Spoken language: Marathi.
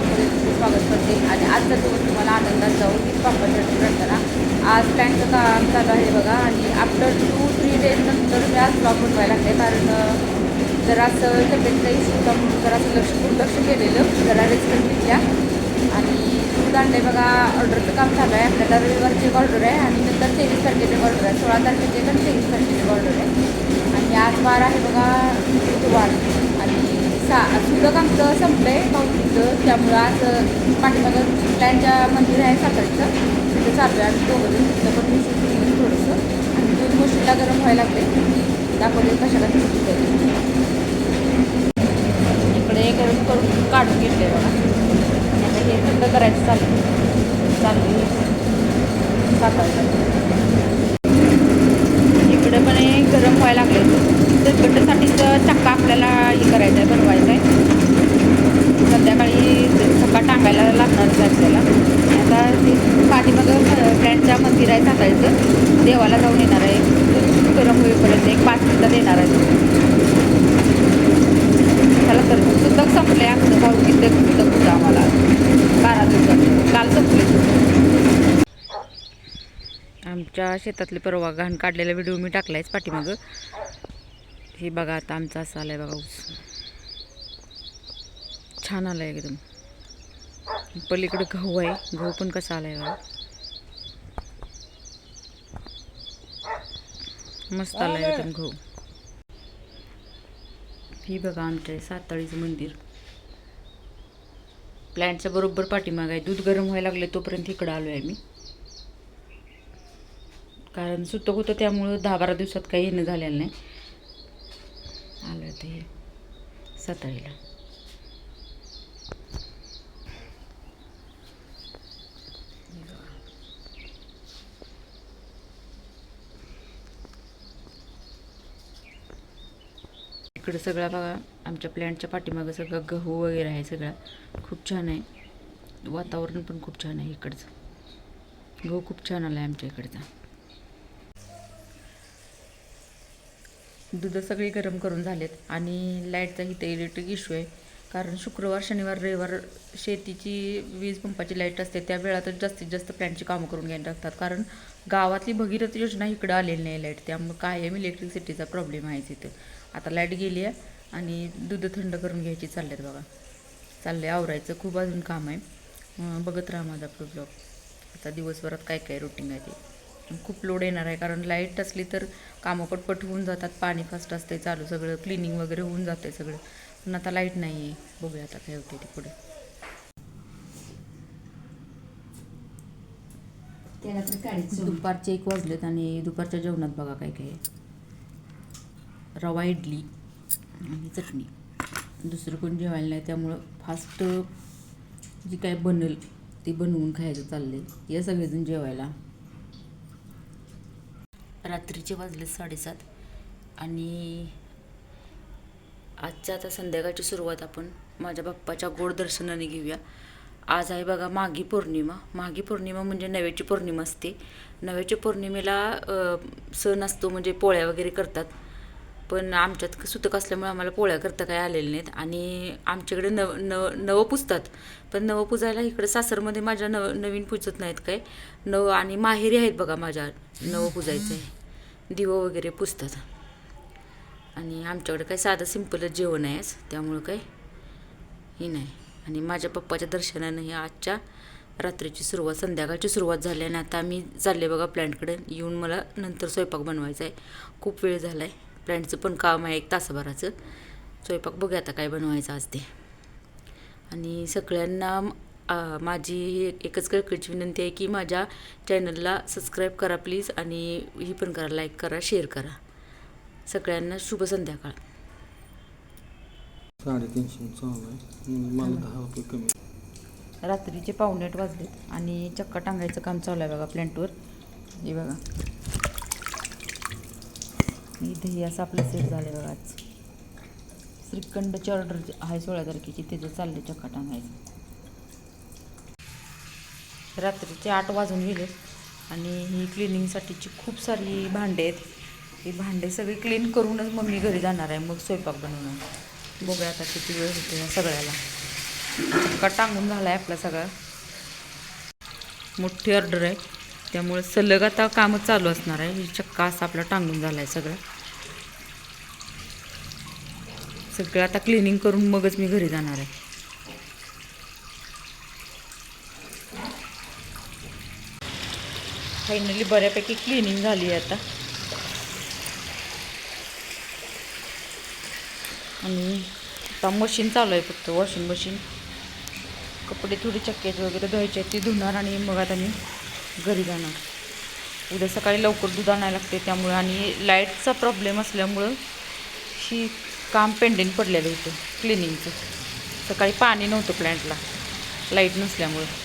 ब्लॉगमध्ये तुमचं स्वागत करते आणि आजचा दिवस तुम्हाला आनंदात जाऊन मी पापड करा. आज प्लॅनचं काम चालू आहे बघा. आणि आफ्टर टू थ्री डेज नंतर मी आज ब्लॉग बनवायला लागले. कारण जरासं तब्येतचा इश्यू होता म्हणून जरासं लक्ष दुर्लक्ष केलेलं. जरा रेस्ट घेतल्या आणि दूध आणले बघा. ऑर्डरचं काम चालू आहे. आपल्याला रविवारची एक ऑर्डर आहे. आणि नंतर तेवीस तारखेची एक ऑर्डर आहे. सोळा तारखेची तर तेवीस तारखेची ऑर्डर आहे. आणि आज वार आहे बघा बुधवार. सा सुद्धा आमचं संपलं आहे भाऊचं त्यामुळं आज पाठीमागं प्लॅनच्या मंदिर आहे सातारचं. तिथं चालू आहे आम्ही दोघं जण. तिथं पण मी थोडंसं. आणि दूध गोष्टीला गरम व्हायला लागले दाखवले कशाला दिसत इकडे गरम करून काढून घेतले बघा. आता हे थंड करायचं चालू चालू सातारचं इकडे पण हे गरम व्हायला लागले तेलकटासाठीच चक्का आपल्याला हे करायचं आहे बनवायचं आहे संध्याकाळी चक्का टाकायला लागणारच आहे आपल्याला आता ते पाठीमागं फ्रँडच्या मंदिर आहे सांगायचं देवाला जाऊन येणार आहे. गरम होईपर्यंत एक पाच मिनटात येणार आहे. त्याला तर सुद्धा संपले आमचं. भाऊ तिथे सुद्धा होतं आम्हाला. बारा दिवसात. काल संपले. आमच्या शेतातले परवा घाण काढलेला व्हिडिओ मी टाकलायच पाठीमागं. हे बघा आता आमचा असं आलाय बघा ऊस. छान आलाय एकदम. पलीकडे गहू आहे. गहू पण कसा आलाय बघा. मस्त आलाय एकदम गहू. ही बघा आमच्या साताळीचं मंदिर. प्लॅनच्या बरोबर पाठीमाग आहे. दूध गरम व्हायला लागले तोपर्यंत इकडं आलो आहे मी कारण सुतक होतं त्यामुळं दहा बारा दिवसात काही येणं झालेलं नाही. आलं ते साताळीला इकडं सगळा बघा आमच्या प्लॅन्टच्या पाठीमागं सगळं गहू वगैरे आहे सगळा. खूप छान आहे. वातावरण पण खूप छान आहे इकडचं. गहू खूप छान आला आहे आमच्या इकडचा. दूध सगळी गरम करून झालेत आणि लाईटचा इथे इलेक्ट्रिक इश्यू आहे. कारण शुक्रवार शनिवार रविवार शेतीची वीज पंपाची लाइट असते. त्या वेळातच जास्तीत जास्त प्लॅनची कामं करून घ्यायला लागतात. कारण गावातली भगीरथ योजना इकडं आलेली नाही लाइट. त्यामुळे कायम इलेक्ट्रिसिटीचा प्रॉब्लेम आहे तिथं आता लाइट गेली आहे आणि दूध थंड करून घ्यायची चाललेत बघा. चालले आवरायचं खूप अजून काम आहे. बघत राहा माझा आपलं ब्लॉग आता दिवसभरात काय काय रुटीन आहे ते. खूप लोड येणार आहे कारण लाइट असली तर कामं पटपट होऊन जातात पाणी फास्ट असते चालू सगळं क्लिनिंग वगैरे होऊन जाते सगळं. पण आता लाइट नाही आहे बघूया आता काय होते ते पुढे. दुपारचे एक वाजलेत आणि दुपारच्या जेवणात बघा काय काय आहे. रवा इडली आणि चटणी. दुसरं कोण जेवायला नाही त्यामुळं फास्ट जी काय बनल ती बनवून खायचं चाललंय. या सगळेजण जेवायला. रात्रीचे वाजले साडेसात आणि आजच्या आता संध्याकाळची सुरुवात आपण माझ्या बाप्पाच्या गोड दर्शनाने घेऊया. आज आहे बघा माघी पौर्णिमा. माघी पौर्णिमा म्हणजे नव्याची पौर्णिमा असते. नव्याच्या पौर्णिमेला सण असतो म्हणजे पोळ्या वगैरे करतात. पण आमच्यात सुतक असल्यामुळे आम्हाला पोळ्या करता काही आलेल्या नाहीत. आणि आमच्याकडे नव नव नवं पुजतात पण नवं पुजायला इकडे सासरमध्ये माझ्या नव नवीन पुजत नाहीत काय नव आणि माहेरी आहेत बघा माझ्या. नवं पुजायचं आहे दिवं वगैरे पुजतात आणि आमच्याकडे काय साधं सिंपलच जेवण आहे. त्यामुळं काय हे नाही. आणि माझ्या पप्पाच्या दर्शनानं ही आजच्या रात्रीची सुरुवात संध्याकाळची सुरुवात झाली आणि आता मी चालले बघा प्लॅन्टकडे येऊन मला नंतर स्वयंपाक बनवायचा आहे खूप वेळ झाला आहे प्लॅन्टचं पण काम आहे एक तासाभराचं. स्वयंपाक बघूया आता काय बनवायचं आज ते. आणि सगळ्यांना माझी एक- एकच कळकळीची विनंती आहे की माझ्या चॅनलला सबस्क्राईब करा प्लीज आणि ही पण करा लाईक करा शेअर करा. सगळ्यांना शुभ संध्याकाळ. साडेतीनशे रुपये कमी. रात्रीचे पावणे आठ वाजलेत आणि चक्का टांगायचं काम चालू आहे बघा प्लॅन्टवर हे बघा. इथे असं आपलं सेट झालं बघा आज. श्रीखंडची ऑर्डर आहे सोळा तारखेची त्याचं चालले चक्का टांगायचं रात्रीचे आठ वाजून गेले आणि ही क्लिनिंगसाठीची खूप सारी भांडे आहेत. ही भांडे सगळी क्लीन करूनच मग मी घरी जाणार आहे. मग स्वयंपाक बनवणार बघूया आता किती वेळ होतो या सगळ्याला. चक्का टांगून झाला आहे आपला सगळा. मोठी ऑर्डर आहे. त्यामुळे सलग आता कामं चालू असणार आहे. चक्का असा आपला टांगून झाला आहे सगळं. सगळं आता क्लिनिंग करून मगच मी घरी जाणार आहे. फायनली बऱ्यापैकी क्लिनिंग झाली आहे आता. आणि आता मशीन चालू आहे फक्त वॉशिंग मशीन कपडे थोडी चक्क्याचे वगैरे धुवायचे आहेत ते धुणार आणि मग आता मी घरी जाणार. उद्या सकाळी लवकर दूध आणायला लागते त्यामुळे आणि लाईटचा प्रॉब्लेम असल्यामुळं ही काम पेंडिंग पडलेलं होतं क्लिनिंगचं. सकाळी पाणी नव्हतं प्लॅन्टला लाइट नसल्यामुळं.